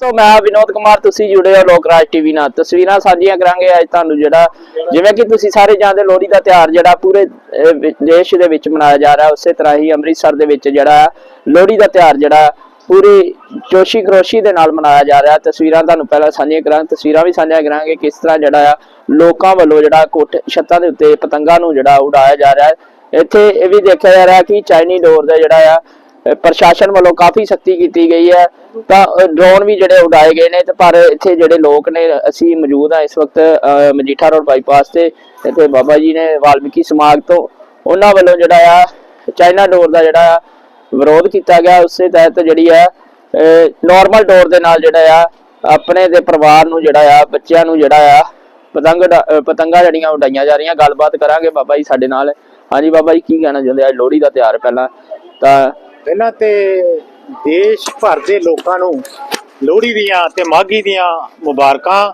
ਦੋਸਤੋ ਮੈਂ ਵਿਨੋਦ ਕੁਮਾਰ, ਤੁਸੀਂ ਜੁੜੇ ਹੋ ਲੋਕ ਰਾਜ ਟੀਵੀ ਨਾਲ। ਤਸਵੀਰਾਂ ਸਾਂਝੀਆਂ ਕਰਾਂਗੇ ਅੱਜ ਤੁਹਾਨੂੰ ਜਿਹੜਾ, ਜਿਵੇਂ ਕਿ ਤੁਸੀਂ ਸਾਰੇ ਜਾਣਦੇ ਲੋਹੜੀ ਦਾ ਤਿਉਹਾਰ ਜਿਹੜਾ ਪੂਰੇ ਦੇਸ਼ ਦੇ ਵਿੱਚ ਮਨਾਇਆ ਜਾ ਰਿਹਾ, ਉਸੇ ਤਰ੍ਹਾਂ ਹੀ ਅੰਮ੍ਰਿਤਸਰ ਦੇ ਵਿੱਚ ਜਿਹੜਾ ਲੋਹੜੀ ਦਾ ਤਿਉਹਾਰ ਜਿਹੜਾ ਪੂਰੀ ਜੋਸ਼ੀ ਖਰੋਸ਼ੀ ਦੇ ਨਾਲ ਮਨਾਇਆ ਜਾ ਰਿਹਾ। ਤਸਵੀਰਾਂ ਤੁਹਾਨੂੰ ਪਹਿਲਾਂ ਸਾਂਝੀਆਂ ਕਰਾਂ, ਤਸਵੀਰਾਂ ਵੀ ਸਾਂਝੀਆਂ ਕਰਾਂਗੇ ਕਿਸ ਤਰ੍ਹਾਂ ਜਿਹੜਾ ਆ ਲੋਕਾਂ ਵੱਲੋਂ ਜਿਹੜਾ ਕੋਠ, ਛੱਤਾਂ ਦੇ ਉੱਤੇ ਪਤੰਗਾਂ ਨੂੰ ਜਿਹੜਾ ਉਡਾਇਆ ਜਾ ਰਿਹਾ ਇੱਥੇ ਇਹ ਵੀ ਦੇਖਿਆ ਜਾ ਰਿਹਾ ਕਿ ਚਾਈਨੀ ਡੋਰ ਦਾ ਜਿਹੜਾ ਆ ਪ੍ਰਸ਼ਾਸਨ ਵੱਲੋਂ ਕਾਫੀ ਸਖਤੀ ਕੀਤੀ ਗਈ ਹੈ। ਤਾਂ ਡਰੋਨ ਵੀ ਜਿਹੜੇ ਉਡਾਏ ਗਏ ਨੇ ਤੇ ਪਰ ਇੱਥੇ ਜਿਹੜੇ ਲੋਕ ਨੇ, ਅਸੀਂ ਮੌਜੂਦ ਆ ਇਸ ਵਕਤ ਮਜੀਠਾ ਰੋਡ ਬਾਈਪਾਸ ਤੇ। ਇੱਥੇ ਬਾਬਾ ਜੀ ਨੇ ਵਾਲਮੀਕੀ ਸਮਾਗ ਤੋਂ ਉਹਨਾਂ ਵੱਲੋਂ ਜਿਹੜਾ ਆ, ਚਾਈਨਾ ਡੋਰ ਦਾ ਜਿਹੜਾ ਆ, ਵਿਰੋਧ ਕੀਤਾ ਗਿਆ। ਉਸੇ ਤਹਿਤ ਜਿਹੜੀ ਆ ਨਾਰਮਲ ਡੋਰ ਦੇ ਨਾਲ ਜਿਹੜਾ ਆ, ਆਪਣੇ ਦੇ ਪਰਿਵਾਰ ਨੂੰ ਜਿਹੜਾ ਆ, ਬੱਚਿਆਂ ਨੂੰ ਜਿਹੜਾ ਆ, ਪਤੰਗ ਉਡਾ- ਪਤੰਗਾਂ ਜਿਹੜੀਆਂ ਉਡਾਈਆਂ ਜਾ ਰਹੀਆਂ। ਗੱਲਬਾਤ ਕਰਾਂਗੇ ਬਾਬਾ ਜੀ ਸਾਡੇ ਨਾਲ। ਹਾਂਜੀ ਬਾਬਾ ਜੀ, ਕੀ ਕਹਿਣਾ ਚਾਹੁੰਦੇ ਆ? ਲੋਹੜੀ ਦਾ ਤਿਉਹਾਰ ਪਹਿਲਾਂ ਤਾਂ ਪਹਿਲਾਂ ਤੇ ਦੇਸ਼ ਭਰ ਦੇ ਲੋਕਾਂ ਨੂੰ ਲੋਹੜੀ ਦੀਆਂ ਤੇ ਮਾਘੀ ਦੀਆਂ ਮੁਬਾਰਕਾਂ।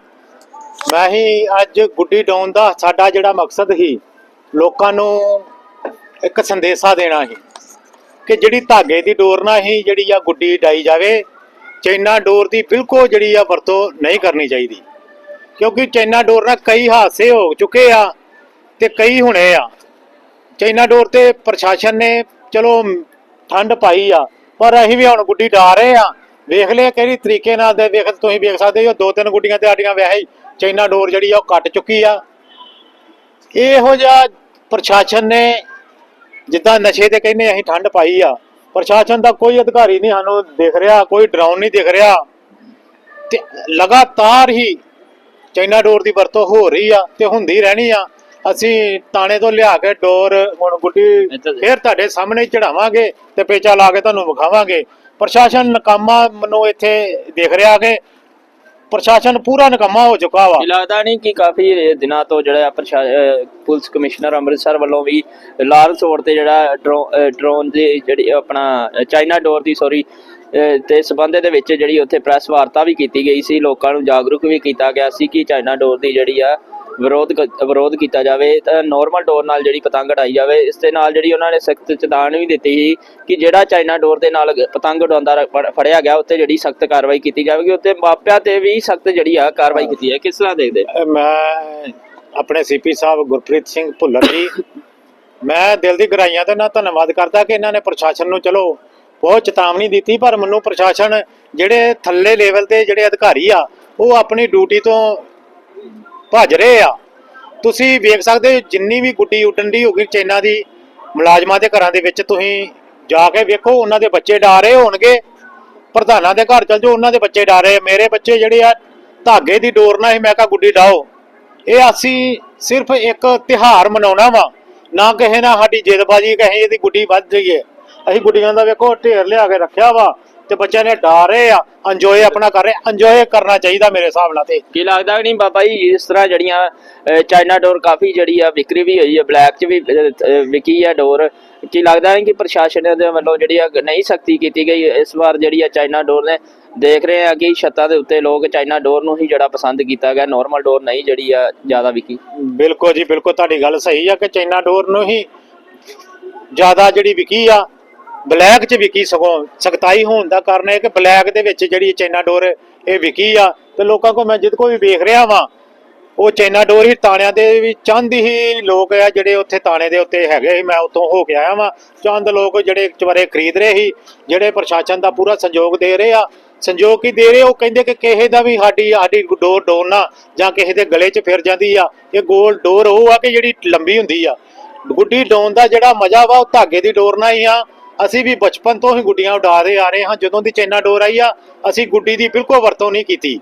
ਮੈਂ ਹੀ ਅੱਜ ਗੁੱਡੀ ਡਾਉਣ ਦਾ ਸਾਡਾ ਜਿਹੜਾ ਮਕਸਦ ਸੀ, ਲੋਕਾਂ ਨੂੰ ਇੱਕ ਸੰਦੇਸ਼ਾ ਦੇਣਾ ਸੀ ਕਿ ਜਿਹੜੀ ਧਾਗੇ ਦੀ ਡੋਰ ਨਾਲ ਹੀ ਜਿਹੜੀ ਆ ਗੁੱਡੀ ਡਾਈ ਜਾਵੇ, ਚੈਨਾ ਡੋਰ ਦੀ ਬਿਲਕੁਲ ਜਿਹੜੀ ਆ ਵਰਤੋਂ ਨਹੀਂ ਕਰਨੀ ਚਾਹੀਦੀ। ਕਿਉਂਕਿ ਚੈਨਾ ਡੋਰ ਨਾਲ ਕਈ ਹਾਦਸੇ ਹੋ ਚੁੱਕੇ ਆ ਤੇ ਕਈ ਹੁਣੇ ਆ। ਚਾਈਨਾ ਡੋਰ ਤੇ ਪ੍ਰਸ਼ਾਸਨ ਨੇ ਚਲੋ ਠੰਡ ਪਾਈ ਆ। ਪਰ ਅਸੀਂ ਵੀ ਹੁਣ ਗੁੱਡੀ ਡਾ ਰਹੇ ਆ। ਵੇਖ ਲਿਆ ਕਿਹੜੀ ਤਰੀਕੇ ਨਾਲ ਦੇ ਵੇਖ ਤੁਸੀਂ ਵੇਖ ਸਕਦੇ ਹੋ, ਦੋ ਤਿੰਨ ਗੁੱਡੀਆਂ ਤੇ ਸਾਡੀਆਂ ਵੈਸੇ ਹੀ ਚਾਈਨਾ ਡੋਰ ਜਿਹੜੀ ਆ ਉਹ ਕੱਟ ਚੁੱਕੀ ਆ। ਇਹੋ ਜਿਹਾ ਪ੍ਰਸ਼ਾਸਨ ਨੇ ਜਿੱਦਾਂ ਨਸ਼ੇ ਤੇ ਕਹਿੰਦੇ ਅਸੀਂ ਠੰਡ ਪਾਈ ਆ। ਪ੍ਰਸ਼ਾਸਨ ਦਾ ਕੋਈ ਅਧਿਕਾਰੀ ਨਹੀਂ ਸਾਨੂੰ ਦਿਖ ਰਿਹਾ, ਕੋਈ ਡਰਾਉਣ ਨਹੀਂ ਦਿਖ ਰਿਹਾ। ਤੇ ਲਗਾਤਾਰ ਹੀ ਚਾਈਨਾ ਡੋਰ ਦੀ ਵਰਤੋਂ ਹੋ ਰਹੀ ਆ ਤੇ ਹੁੰਦੀ ਰਹਿਣੀ ਆ। ਅਸੀਂ ਤਾਣੇ ਤੋਂ ਲਿਆ ਕੇ ਡੋਰ ਹੁਣ ਗੁੱਡੀ ਫੇਰ ਤੁਹਾਡੇ ਸਾਹਮਣੇ ਚੜਾਵਾਂਗੇ ਤੇ ਪੇਚਾ ਲਾ ਕੇ ਤੁਹਾਨੂੰ ਵਿਖਾਵਾਂਗੇ। ਪ੍ਰਸ਼ਾਸਨ ਨਕਾਮਾ ਮੈਨੂੰ ਇੱਥੇ ਦਿਖ ਰਿਹਾ ਕਿ ਪ੍ਰਸ਼ਾਸਨ ਪੂਰਾ ਨਕਾਮਾ ਹੋ ਚੁੱਕਾ ਵਾ। ਲੱਗਦਾ ਨਹੀਂ ਕਿ ਕਾਫੀ ਦਿਨਾਂ ਤੋਂ ਜਿਹੜਾ ਪੁਲਿਸ ਕਮਿਸ਼ਨਰ ਅੰਮ੍ਰਿਤਸਰ ਵੱਲੋਂ ਵੀ ਲਾਲ ਸੋੜ ਤੇ ਜਿਹੜਾ ਡਰੋਨ ਦੀ ਜਿਹੜੀ ਆਪਣਾ ਚਾਈਨਾ ਡੋਰ ਦੀ ਸੌਰੀ ਤੇ ਸਬੰਧ ਦੇ ਵਿੱਚ ਜਿਹੜੀ ਉੱਥੇ ਪ੍ਰੈਸ ਵਾਰਤਾ ਵੀ ਕੀਤੀ ਗਈ ਸੀ ਲੋਕਾਂ ਨੂੰ ਜਾਗਰੂਕ ਵੀ ਕੀਤਾ ਗਿਆ ਸੀ ਕਿ ਚਾਈਨਾ ਡੋਰ ਦੀ ਜਿਹੜੀ ਆ ਵਿਰੋਧ ਕ- ਵਿਰੋਧ ਕੀਤਾ ਜਾਵੇ, ਤਾਂ ਨਾਰਮਲ ਡੋਰ ਨਾਲ ਜਿਹੜੀ ਪਤੰਗ ਉਡਾਈ ਜਾਵੇ, ਇਸ ਦੇ ਨਾਲ ਜਿਹੜੀ ਉਹਨਾਂ ਨੇ ਸਖਤ ਚੇਤਾਵਨੀ ਵੀ ਦਿੱਤੀ ਸੀ ਕਿ ਜਿਹੜਾ ਚਾਈਨਾ ਡੋਰ ਦੇ ਨਾਲ ਪਤੰਗ ਉਡਾਉਂਦਾ ਰ- ਫੜ- ਫੜਿਆ ਗਿਆ, ਉੱਤੇ ਜਿਹੜੀ ਸਖਤ ਕਾਰਵਾਈ ਕੀਤੀ ਜਾਵੇਗੀ, ਉੱਤੇ ਮਾਪਿਆਂ ਤੇ ਵੀ ਸਖਤ ਜਿਹੜੀ ਆ ਕਾਰਵਾਈ ਕੀਤੀ ਹੈ। ਕਿਸ ਤਰ੍ਹਾਂ ਦੇਖਦੇ ਅਹ ਮੈਂ ਆਪਣੇ ਸੀਪੀ ਸਾਹਿਬ ਗੁਰਪ੍ਰੀਤ ਸਿੰਘ ਭੁੱਲਰ ਜੀ, ਮੈਂ ਦਿਲ ਦੀ ਗਹਿਰਾਈਆਂ ਤੇ ਨਾ ਧੰਨਵਾਦ ਕਰਦਾ ਕਿ ਇਹਨਾਂ ਨੇ ਪ੍ਰਸ਼ਾਸਨ ਨੂੰ, ਚਲੋ, ਬਹੁਤ ਚੇਤਾਵਨੀ ਦਿੱਤੀ, ਪਰ ਮੈਨੂੰ ਪ੍ਰਸ਼ਾਸਨ ਜਿਹੜੇ ਥੱਲੇ ਲੈਵਲ ਤੇ ਜਿਹੜੇ ਅਧਿਕਾਰੀ ਆ, ਉਹ ਆਪਣੀ ਡਿਊਟੀ ਤੋਂ ਭੱਜ ਰਹੇ ਆ। ਤੁਸੀਂ ਵੇਖ ਸਕਦੇ ਹੋ ਜਿੰਨੀ ਵੀ ਗੁੱਡੀ ਉੱਡਣ ਦੀ ਹੋਗੀ ਚੈਨਾ ਦੀ, ਮੁਲਾਜ਼ਮਾਂ ਦੇ ਘਰਾਂ ਦੇ ਵਿੱਚ ਤੁਸੀਂ ਜਾ ਕੇ ਵੇਖੋ, ਉਹਨਾਂ ਦੇ ਬੱਚੇ ਡਾ ਹੋਣਗੇ। ਪ੍ਰਧਾਨਾਂ ਦੇ ਘਰ ਚਲ ਜਾਓ, ਉਹਨਾਂ ਦੇ ਬੱਚੇ ਡਾ ਰਹੇ ਮੇਰੇ ਬੱਚੇ ਜਿਹੜੇ ਆ, ਧਾਗੇ ਦੀ ਡੋਰ ਨਾਲ ਹੀ ਮੈਂ ਕਹਾ ਗੁੱਡੀ ਡਾਓ ਇਹ ਅਸੀਂ ਸਿਰਫ ਇੱਕ ਤਿਹਾਰ ਮਨਾਉਣਾ ਵਾ। ਨਾ ਕਿਸੇ ਨਾਲ ਸਾਡੀ ਜਿੱਦਬਾਜੀ ਕਹੇ ਇਹਦੀ ਗੁੱਡੀ ਵੱਧ ਜਾਈਏ। ਅਸੀਂ ਗੁੱਡੀਆਂ ਦਾ ਵੇਖੋ, ਢੇਰ ਲਿਆ ਕੇ ਰੱਖਿਆ ਵਾ। ਤੇ ਬੱਚਿਆਂ ਨੇ ਡਾ ਰਹੇ ਆ ਇੰਜੋਏ ਆਪਣਾ ਕਰ ਰਹੇ ਇੰਜੋਏ ਕਰਨਾ ਚਾਹੀਦਾ ਮੇਰੇ ਹਿਸਾਬ ਨਾਲ ਤੇ। ਕੀ ਲੱਗਦਾ ਨਹੀਂ ਬਾਬਾ ਜੀ ਇਸ ਤਰ੍ਹਾਂ ਜਿਹੜੀਆਂ ਅਹ, ਚਾਈਨਾ ਡੋਰ ਕਾਫੀ ਜਿਹੜੀ ਆ ਵਿਕਰੀ ਵੀ ਹੋਈ ਹੈ ਬਲੈਕ 'ਚ ਵੀ ਵਿਕੀ ਆ ਡੋਰ। ਕੀ ਲੱਗਦਾ ਹੈ ਕਿ ਪ੍ਰਸ਼ਾਸਨ ਦੇ ਵੱਲੋਂ ਜਿਹੜੀ ਆ ਨਹੀਂ ਸਖਤੀ ਕੀਤੀ ਗਈ ਇਸ ਵਾਰ ਜਿਹੜੀ ਆ ਚਾਈਨਾ ਡੋਰ ਨੇ ਦੇਖ ਰਹੇ ਆ ਕਿ ਛੱਤਾਂ ਦੇ ਉੱਤੇ ਲੋਕ ਚਾਈਨਾ ਡੋਰ ਨੂੰ ਹੀ ਜਿਹੜਾ ਪਸੰਦ ਕੀਤਾ ਗਿਆ ਨਾਰਮਲ ਡੋਰ ਨਹੀਂ ਜਿਹੜੀ ਆ ਜ਼ਿਆਦਾ ਵਿਕੀ। ਬਿਲਕੁਲ ਜੀ ਬਿਲਕੁਲ ਤੁਹਾਡੀ ਗੱਲ ਸਹੀ ਆ ਕਿ ਚਾਈਨਾ ਡੋਰ ਨੂੰ ਹੀ ਜ਼ਿਆਦਾ ਜਿਹੜੀ ਵਿਕੀ ਆ ਬਲੈਕ 'ਚ ਵਿਕੀ ਸਗੋਂ ਸਖਤਾਈ ਹੋਣ ਦਾ ਕਾਰਨ ਹੈ ਕਿ ਬਲੈਕ ਦੇ ਵਿੱਚ ਜਿਹੜੀ ਚਾਈਨਾ ਡੋਰ ਇਹ ਵਿਕੀ ਆ ਤੇ ਲੋਕਾਂ ਕੋ ਮੈਂ ਜਿੱਦ ਕੋ ਵੀ ਵੇਖ ਰਿਹਾ ਵਾਂ। ਉਹ ਚਾਈਨਾ ਡੋਰ ਹੀ ਤਾਣਿਆਂ ਦੇ ਵੀ ਚੰਦ ਹੀ ਲੋਕ ਆ ਜਿਹੜੇ ਉੱਥੇ ਤਾਣੇ ਦੇ ਉੱਤੇ ਹੈਗੇ ਸੀ। ਮੈਂ ਉੱਥੋਂ ਹੋ ਕੇ ਆਇਆ ਵਾਂ। ਚੰਦ ਲੋਕ ਜਿਹੜੇ ਚਵਾਰੇ ਖਰੀਦ ਰਹੇ ਸੀ, ਜਿਹੜੇ ਪ੍ਰਸ਼ਾਸਨ ਦਾ ਪੂਰਾ ਸੰਯੋਗ ਦੇ ਰਹੇ ਆ। ਸੰਯੋਗ ਕੀ ਦੇ ਰਹੇ? ਉਹ ਕਹਿੰਦੇ ਕਿ ਕਿਸੇ ਦਾ ਵੀ ਸਾਡੀ ਸਾਡੀ ਡੋਰ ਡੋਰਨਾ ਜਾਂ ਕਿਸੇ ਦੇ ਗਲੇ 'ਚ ਫਿਰ ਜਾਂਦੀ ਆ। ਇਹ ਗੋਲ ਡੋਰ ਉਹ ਆ ਕਿ ਜਿਹੜੀ ਲੰਬੀ ਹੁੰਦੀ ਆ। ਗੁੱਡੀ ਡੋਨ ਦਾ ਜਿਹੜਾ ਮਜ਼ਾ ਵਾ, ਉਹ ਧਾਗੇ ਦੀ ਡੋਰ ਨਾਲ ਹੀ ਆ। ਅਸੀਂ ਵੀ ਬਚਪਨ ਤੋਂ ਹੀ ਗੁੱਡੀਆਂ ਉਡਾਦੇ ਆ ਰਹੇ ਹਾਂ। ਜਦੋਂ ਦੀ ਚੈਨਾ ਡੋਰ ਆਈ ਆ ਅਸੀਂ ਗੁੱਡੀ ਦੀ ਬਿਲਕੁਲ ਵਰਤੋਂ ਨਹੀਂ ਕੀਤੀ।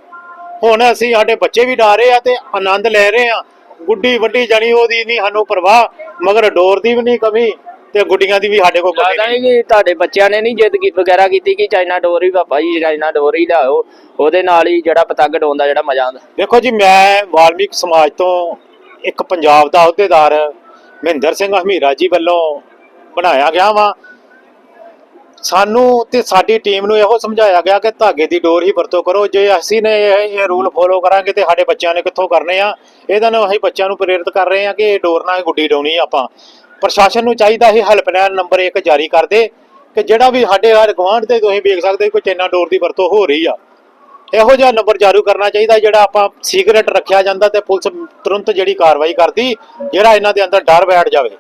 ਹੁਣ ਅਸੀਂ ਸਾਡੇ ਬੱਚੇ ਵੀ ਡਾ ਰਹੇ ਆ ਤੇ ਆਨੰਦ ਲੈ ਰਹੇ ਆ। ਗੁੱਡੀ ਵੱਡੀ ਜਾਣੀ ਉਹਦੀ ਨਹੀਂ ਸਾਨੂੰ ਪਰਵਾਹ ਮਗਰ ਡੋਰ ਦੀ ਵੀ ਨਹੀਂ ਕਮੀ ਤੇ ਗੁੱਡੀਆਂ ਦੀ ਵੀ ਸਾਡੇ ਕੋਲ ਕਮੀ ਨਹੀਂ। ਕਿ ਤੁਹਾਡੇ ਬੱਚਿਆਂ ਨੇ ਨਹੀਂ ਜਿੱਦ ਕੀ ਵਗੈਰਾ ਕੀਤੀ ਕਿ ਚਾਈਨਾ ਡੋਰ ਹੀ ਪਾਪਾ ਜੀ ਚਾਈਨਾ ਡੋਰ ਹੀ ਲਿਆਓ। ਉਹਦੇ ਨਾਲ ਹੀ ਜਿਹੜਾ ਪਤੰਗ ਡੋਨ ਦਾ ਜਿਹੜਾ ਮਜ਼ਾ ਆਉਂਦਾ। ਦੇਖੋ ਜੀ ਮੈਂ ਵਾਲਮੀਕ ਸਮਾਜ ਤੋਂ ਇੱਕ ਪੰਜਾਬ ਦਾ ਅਹੁਦੇਦਾਰ ਮਹਿੰਦਰ ਸਿੰਘ ਹਮੀਰਾ ਜੀ ਵੱਲੋਂ ਬਣਾਇਆ ਗਿਆ ਵਾ। ਸਾਨੂੰ ਤੇ ਸਾਡੀ ਟੀਮ ਨੂੰ ਇਹੋ ਸਮਝਾਇਆ ਗਿਆ ਕਿ ਧਾਗੇ ਦੀ ਡੋਰ ਹੀ ਵਰਤੋਂ ਕਰੋ। ਜੇ ਅਸੀਂ ਨੇ ਇਹ ਇਹ ਰੂਲ ਫੋਲੋ ਕਰਾਂਗੇ ਤੇ ਸਾਡੇ ਬੱਚਿਆਂ ਨੇ ਕਿੱਥੋਂ ਕਰਨੇ ਆ? ਇਹਦਾ ਨਾਲ ਅਸੀਂ ਬੱਚਿਆਂ ਨੂੰ ਪ੍ਰੇਰਿਤ ਕਰ ਰਹੇ ਆ ਕਿ ਇਹ ਡੋਰ ਨਾਲ ਗੁੱਡੀ ਡਾਉਣੀ ਆਪਾਂ। ਪ੍ਰਸ਼ਾਸਨ ਨੂੰ ਚਾਹੀਦਾ ਹੈ ਹੈਲਪਲਾਈਨ ਨੰਬਰ 1 ਜਾਰੀ ਕਰ ਦੇ ਕਿ ਜਿਹੜਾ ਵੀ ਸਾਡੇ ਹਰ ਗਵਾਂਢ ਤੇ ਤੁਸੀਂ ਵੇਖ ਸਕਦੇ ਹੋ ਕੋਈ ਚੈਨਾ ਡੋਰ ਦੀ ਵਰਤੋਂ ਹੋ ਰਹੀ ਆ। ਇਹੋ ਜਿਹਾ ਨੰਬਰ ਜਾਰੀ ਕਰਨਾ ਚਾਹੀਦਾ ਜਿਹੜਾ ਆਪਾਂ ਸੀਕ੍ਰੇਟ ਰੱਖਿਆ ਜਾਂਦਾ ਤੇ ਪੁਲਿਸ ਤੁਰੰਤ ਜਿਹੜੀ ਕਾਰਵਾਈ ਕਰਦੀ, ਜਿਹੜਾ ਇਹਨਾਂ ਦੇ ਅੰਦਰ ਡਰ ਬੈਠ ਜਾਵੇ।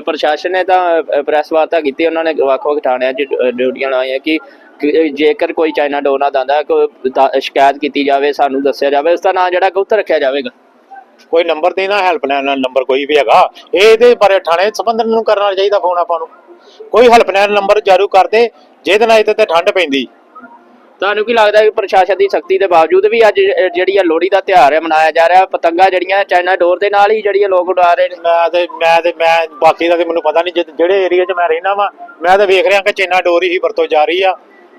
ਪ੍ਰਸ਼ਾਸਨ ਨੇ ਤਾਂ ਪ੍ਰੈਸ ਵਾਰਤਾ ਕੀਤੀ ਉਹਨਾਂ ਨੇ ਵੱਖ-ਵੱਖ ਥਾਣਿਆਂ 'ਚ ਅ, ਡਿਊਟੀਆਂ ਲਾਈਆਂ ਕਿ ਜੇਕਰ ਕੋਈ ਚਾਈਨਾ ਡੋਰ ਨਾ ਦੰਦਾ ਕੋਈ ਸ਼ਿਕਾਇਤ ਕੀਤੀ ਜਾਵੇ ਸਾਨੂੰ ਦੱਸਿਆ ਜਾਵੇ ਉਸ ਦਾ ਨਾਂ ਜਿਹੜਾ ਉੱਥੇ ਰੱਖਿਆ ਜਾਵੇਗਾ। ਕੋਈ ਨੰਬਰ ਦੇਣਾ ਹੈਲਪਲਾਈਨ ਨੰਬਰ ਕੋਈ ਵੀ ਹੈਗਾ ਇਹਦੇ ਬਾਰੇ ਥਾਣੇ ਸੰਬੰਧਨ ਨੂੰ ਕਰਨਾ ਚਾਹੀਦਾ ਫੋਨ ਆਪਾਂ ਨੂੰ। ਕੋਈ ਹੈਲਪਲਾਈਨ ਨੰਬਰ ਜਾਰੀ ਕਰਦੇ ਜਿਹਦੇ ਨਾਲ ਇਹਦੇ ਤੇ ਠੰਡ ਪੈਂਦੀ। ਤੁਹਾਨੂੰ ਕੀ ਲੱਗਦਾ ਕਿ ਪ੍ਰਸ਼ਾਸਨ ਦੀ ਸਖਤੀ ਦੇ ਬਾਵਜੂਦ ਵੀ ਅੱਜ ਜਿਹੜੀ ਆ ਲੋਹੜੀ ਦਾ ਤਿਉਹਾਰ ਹੈ ਮਨਾਇਆ ਜਾ ਰਿਹਾ ਪਤੰਗਾ ਜਿਹੜੀਆਂ ਚਾਈਨਾ ਡੋਰ ਦੇ ਨਾਲ ਹੀ ਜਿਹੜੀਆਂ ਲੋਕ ਉਡਾ ਰਹੇ ਨੇ? ਮੈਂ ਤੇ ਮੈਂ ਤੇ ਮੈਂ ਬਾਕੀ ਦਾ ਤੇ ਮੈਨੂੰ ਪਤਾ ਨਹੀਂ ਜਿਹੜੇ ਏਰੀਆ 'ਚ ਮੈਂ ਰਹਿਣਾ ਵਾਂ ਮੈਂ ਤਾਂ ਵੇਖ ਰਿਹਾ ਕਿ ਚੈਨਾ ਡੋਰ ਹੀ ਵਰਤੋਂ ਜਾ ਰਹੀ ਆ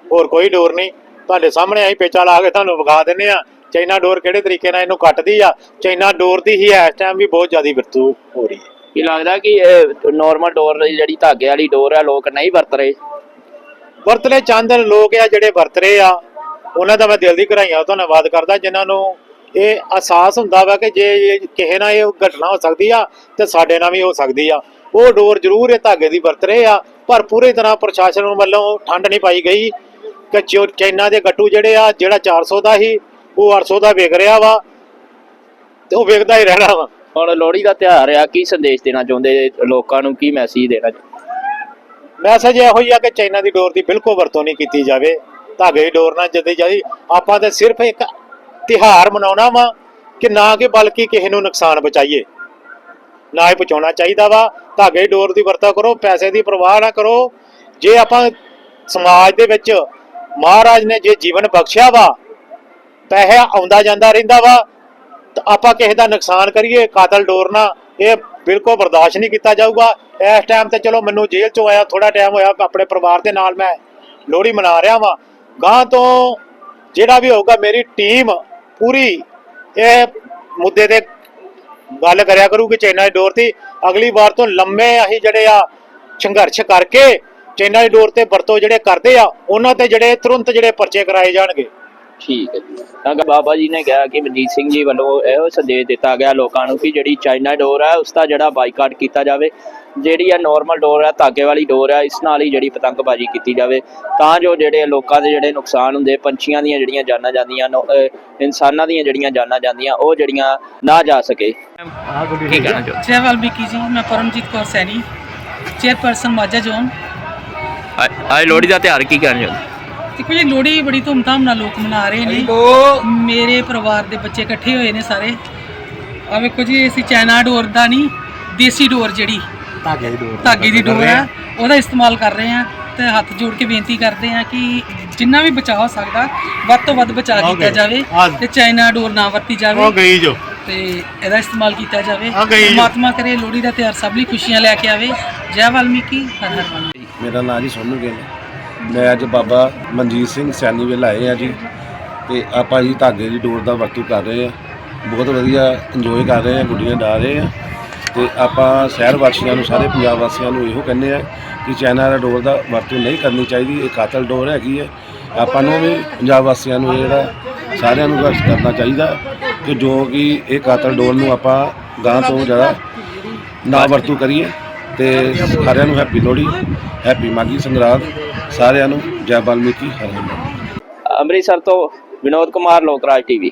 ਹੋਰ ਕੋਈ ਡੋਰ ਨਹੀਂ। ਤੁਹਾਡੇ ਸਾਹਮਣੇ ਅਸੀਂ ਪੇਚਾ ਲਾ ਕੇ ਤੁਹਾਨੂੰ ਵਿਖਾ ਦਿੰਨੇ ਆ ਚਾਈਨਾ ਡੋਰ ਕਿਹੜੇ ਤਰੀਕੇ ਨਾਲ ਇਹਨੂੰ ਕੱਟਦੀ ਆ ਚਾਈਨਾ ਡੋਰ ਦੀ ਹੀ ਇਸ ਟਾਈਮ ਵੀ ਬਹੁਤ ਜ਼ਿਆਦਾ ਵਰਤੋਂ ਹੋ ਰਹੀ ਹੈ। ਕੀ ਲੱਗਦਾ ਕਿ ਨਾਰਮਲ ਡੋਰ ਜਿਹੜੀ ਧਾਗੇ ਵਾਲੀ ਡੋਰ ਆ ਲੋਕ ਨਹੀਂ ਵਰਤ ਰਹੇ? ਵਰਤਲੇ ਚੰਦ ਲੋਕ ਆ ਜਿਹੜੇ ਵਰਤ ਰਹੇ ਆ, ਉਹਨਾਂ ਦਾ ਮੈਂ ਦਿਲ ਦੀ ਘਰਾਈਆਂ ਧੰਨਵਾਦ ਕਰਦਾ, ਜਿਨ੍ਹਾਂ ਨੂੰ ਇਹ ਅਹਿਸਾਸ ਹੁੰਦਾ ਵਾ ਕਿ ਜੇ ਕਿਸੇ ਨਾਲ ਇਹ ਘਟਨਾ ਹੋ ਸਕਦੀ ਆ, ਤੇ ਸਾਡੇ ਨਾਲ ਵੀ ਹੋ ਸਕਦੀ ਆ। ਉਹ ਡੋਰ ਜ਼ਰੂਰ ਇਹ ਧਾਗੇ ਦੀ ਵਰਤ ਰਹੇ ਆ, ਪਰ ਪੂਰੀ ਤਰ੍ਹਾਂ ਪ੍ਰਸ਼ਾਸਨ ਵੱਲੋਂ ਠੰਡ ਨਹੀਂ ਪਾਈ ਗਈ ਕਿ ਚੋ- ਚਾਈਨਾ ਦੇ ਗੱਟੂ ਜਿਹੜੇ ਆ, ਜਿਹੜਾ 400 ਦਾ ਸੀ, ਉਹ 800 ਦਾ ਵਿਕ ਰਿਹਾ ਵਾ, ਤੇ ਉਹ ਵਿਕਦਾ ਹੀ ਰਹਿਣਾ ਵਾ। ਹੁਣ ਲੋਹੜੀ ਦਾ ਤਿਉਹਾਰ ਆ, ਕੀ ਸੰਦੇਸ਼ ਦੇਣਾ ਚਾਹੁੰਦੇ ਲੋਕਾਂ ਨੂੰ, ਕੀ ਮੈਸੇਜ ਦੇਣਾ ਚਾਹੁੰਦੇ? ਮੈਸੇਜ ਇਹੋ ਹੀ ਆ ਕਿ ਚਾਈਨਾ ਦੀ ਡੋਰ ਦੀ ਬਿਲਕੁਲ ਵਰਤੋਂ ਨਹੀਂ ਕੀਤੀ ਜਾਵੇ। ਧਾਗੇ ਦੀ ਡੋਰ ਨਾਲ ਜਦੀ ਜਾਈ। ਆਪਾਂ ਤੇ ਸਿਰਫ ਇੱਕ ਤਿਹਾਰ ਮਨਾਉਣਾ ਵਾ ਕਿ ਨਾ ਕਿ ਬਲਕਿ ਕਿਸੇ ਨੂੰ ਨੁਕਸਾਨ ਪਹੁੰਚਾਈਏ। ਨਾ ਹੀ ਪਹੁੰਚਾਉਣਾ ਚਾਹੀਦਾ ਵਾ। ਧਾਗੇ ਦੀ ਡੋਰ ਦੀ ਵਰਤੋਂ ਕਰੋ, ਪੈਸੇ ਦੀ ਪਰਵਾਹ ਨਾ ਕਰੋ। ਜੇ ਆਪਾਂ ਸਮਾਜ ਦੇ ਵਿੱਚ ਮਹਾਰਾਜ ਨੇ ਜੇ ਜੀਵਨ ਬਖਸ਼ਿਆ ਵਾ, ਪੈਸਾ ਆਉਂਦਾ ਜਾਂਦਾ ਰਹਿੰਦਾ ਵਾ ਆਪਾਂ ਕਿਸੇ ਦਾ ਨੁਕਸਾਨ ਕਰੀਏ। ਕਾਤਲ ਡੋਰ ਨਾਲ ਇਹ ਬਿਲਕੁਲ ਬਰਦਾਸ਼ਤ ਨਹੀਂ ਕੀਤਾ ਜਾਊਗਾ। ਇਸ ਟਾਈਮ ਤੇ ਚਲੋ ਮੈਨੂੰ ਜੇਲ੍ਹ ਚੋਂ ਆਇਆ ਥੋੜਾ ਟਾਈਮ ਹੋਇਆ, ਆਪਣੇ ਪਰਿਵਾਰ ਦੇ ਨਾਲ ਮੈਂ ਲੋਹੜੀ ਮਨਾ ਰਿਹਾ ਵਾਂ। ਗਾਂ ਤੋਂ ਜਿਹੜਾ ਵੀ ਹੋਊਗਾ, ਮੇਰੀ ਟੀਮ ਪੂਰੀ ਇਹ ਮੁੱਦੇ ਤੇ ਗੱਲ ਕਰਿਆ ਕਰੂਗੀ ਚਾਈਨਾ ਦੀ ਡੋਰ ਤੇ। ਅਗਲੀ ਵਾਰ ਤੋਂ ਲੰਮੇ ਅਸੀਂ ਜਿਹੜੇ ਆ ਸੰਘਰਸ਼ ਕਰਕੇ ਚਾਈਨਾ ਦੀ ਡੋਰ ਤੇ ਵਰਤੋਂ ਜਿਹੜੇ ਕਰਦੇ ਆ, ਉਹਨਾਂ ਤੇ ਜਿਹੜੇ ਤੁਰੰਤ ਜਿਹੜੇ ਪਰਚੇ ਕਰਾਏ ਜਾਣਗੇ। ਠੀਕ ਹੈ ਜੀ। ਤਾਂ ਬਾਬਾ ਜੀ ਨੇ ਕਿਹਾ ਕਿ ਮਨਜੀਤ ਸਿੰਘ ਜੀ ਵੱਲੋਂ ਇਹੋ ਸੰਦੇਸ਼ ਦਿੱਤਾ ਗਿਆ ਲੋਕਾਂ ਨੂੰ ਕਿ ਜਿਹੜੀ ਚਾਈਨਾ ਡੋਰ ਹੈ ਉਸ ਦਾ ਜਿਹੜਾ ਬਾਈਕਾਟ ਕੀਤਾ ਜਾਵੇ ਜਿਹੜੀ ਆ ਨਾਰਮਲ ਡੋਰ ਹੈ ਧਾਗੇ ਵਾਲੀ ਡੋਰ ਹੈ ਇਸ ਨਾਲ ਹੀ ਜਿਹੜੀ ਪਤੰਗਬਾਜ਼ੀ ਕੀਤੀ ਜਾਵੇ ਤਾਂ ਜੋ ਜਿਹੜੇ ਲੋਕਾਂ ਦੇ ਜਿਹੜੇ ਨੁਕਸਾਨ ਹੁੰਦੇ ਪੰਛੀਆਂ ਦੀਆਂ ਜਿਹੜੀਆਂ ਜਾਨਾਂ ਜਾਂਦੀਆਂ ਇਨਸਾਨਾਂ ਦੀਆਂ ਜਿਹੜੀਆਂ ਜਾਨਾਂ ਜਾਂਦੀਆਂ ਉਹ ਜਿਹੜੀਆਂ ਨਾ ਜਾ ਸਕੇ। ਕੀ ਕਹਿਣਾ ਚਾਹੁੰਦੇ ਜੈ। ਵਾਲਮੀਕੀ ਜੀ ਮੈਂ ਪਰਮਜੀਤ ਕੌਰ ਸੈਣੀ ਚੇਅਰਪਰਸਨ ਮਾਝਾ ਜ਼ੋਨ। ਅੱਜ ਲੋਹੜੀ ਦਾ ਤਿਉਹਾਰ ਕੀ ਕਹਿਣਾ ਚਾਹੁੰਦੇ ਦੇਖੋ ਜੀ ਲੋਹੜੀ ਬੜੀ ਧੂਮਧਾਮ ਨਾਲ ਲੋਕ ਮਨਾ ਰਹੇ ਨੇ। ਮੇਰੇ ਪਰਿਵਾਰ ਦੇ ਬੱਚੇ ਇਕੱਠੇ ਹੋਏ ਨੇ ਸਾਰੇ। ਆ ਵੇਖੋ ਜੀ ਅਸੀਂ ਚਾਈਨਾ ਡੋਰ ਦਾ ਨਹੀਂ ਦੇਸੀ ਡੋਰ ਜਿਹੜੀ। ਧਾਗੇ ਦੀ ਡੋਰ। ਧਾਗੇ ਦੀ ਡੋਰ ਹੈ। ਉਹਦਾ ਇਸਤੇਮਾਲ ਕਰ ਰਹੇ ਆ ਤੇ ਹੱਥ ਜੋੜ ਕੇ ਬੇਨਤੀ ਕਰਦੇ ਆ ਕਿ ਜਿੰਨਾ ਵੀ ਬਚਾਅ ਹੋ ਸਕਦਾ ਵੱਧ ਤੋਂ ਵੱਧ ਬਚਾਅ ਕੀਤਾ. ਜਾਵੇ। ਤੇ ਚਾਈਨਾ ਡੋਰ ਨਾ ਵਰਤੀ ਜਾਵੇ। ਗਈ ਜੋ। ਤੇ ਇਹਦਾ ਇਸਤੇਮਾਲ ਕੀਤਾ ਜਾਵੇ। ਪਰਮਾਤਮਾ ਕਰੇ ਲੋਹੜੀ ਦਾ ਤਿਉਹਾਰ ਸਭ ਲਈ ਖੁਸ਼ੀਆਂ ਲੈ ਕੇ ਆਵੇ। ਜੈ ਵਾਲਮੀਕੀ ਹਰ ਹਰ ਵਾਲਮੀਕੀ। ਮੇਰਾ ਨਾਂ ਜੀ ਸੋਨੂ ਗਿੱਲ ਮੈਂ ਅੱਜ ਬਾਬਾ ਮਨਜੀਤ ਸਿੰਘ ਸੈਣੀ ਵੇਲ ਆਏ ਆ ਜੀ ਤੇ ਆਪਾਂ ਜੀ ਧਾਗੇ ਦੀ ਡੋਰ ਦਾ ਵਰਤੋਂ ਕਰ ਰਹੇ ਆ ਬਹੁਤ ਵਧੀਆ ਇੰਜੋਏ ਕਰ ਰਹੇ ਆ ਗੁੱਡੀਆਂ ਡਾ ਰਹੇ ਆ ਤੇ ਆਪਾਂ ਸ਼ਹਿਰ ਵਾਸੀਆਂ ਨੂੰ, ਸਾਰੇ ਪੰਜਾਬ ਵਾਸੀਆਂ ਨੂੰ ਇਹੋ ਕਹਿੰਦੇ ਆ ਕਿ ਚਾਈਨਾ ਦਾ ਡੋਰ ਦਾ ਵਰਤੋਂ ਨਹੀਂ ਕਰਨੀ ਚਾਹੀਦੀ, ਇਹ ਕਾਤਲ ਡੋਰ ਹੈਗੀ ਹੈ। ਆਪਾਂ ਨੂੰ ਵੀ ਪੰਜਾਬ ਵਾਸੀਆਂ ਨੂੰ ਇਹ ਜਿਹੜਾ ਸਾਰਿਆਂ ਨੂੰ ਗਸ਼ ਕਰਨਾ ਚਾਹੀਦਾ ਕਿ ਜੋ ਕਿ ਇਹ ਕਾਤਲ ਡੋਰ ਨੂੰ ਆਪਾਂ ਗਾਂ ਤੋਂ ਜ਼ਿਆਦਾ ਨਾ ਵਰਤੋਂ ਕਰੀਏ ਤੇ ਸਾਰਿਆਂ ਨੂੰ ਹੈਪੀ ਲੋਹੜੀ ਹੈਪੀ ਮਾਗੀ ਸੰਗਰਾਂਦ ਸਾਰਿਆਂ ਨੂੰ ਜੈ ਬਾਲਮੀਕੀ ਹਰ ਹਰ ਅੰਮ੍ਰਿਤਸਰ ਤੋਂ ਵਿਨੋਦ ਕੁਮਾਰ ਲੋਕਰਾਜ ਟੀਵੀ।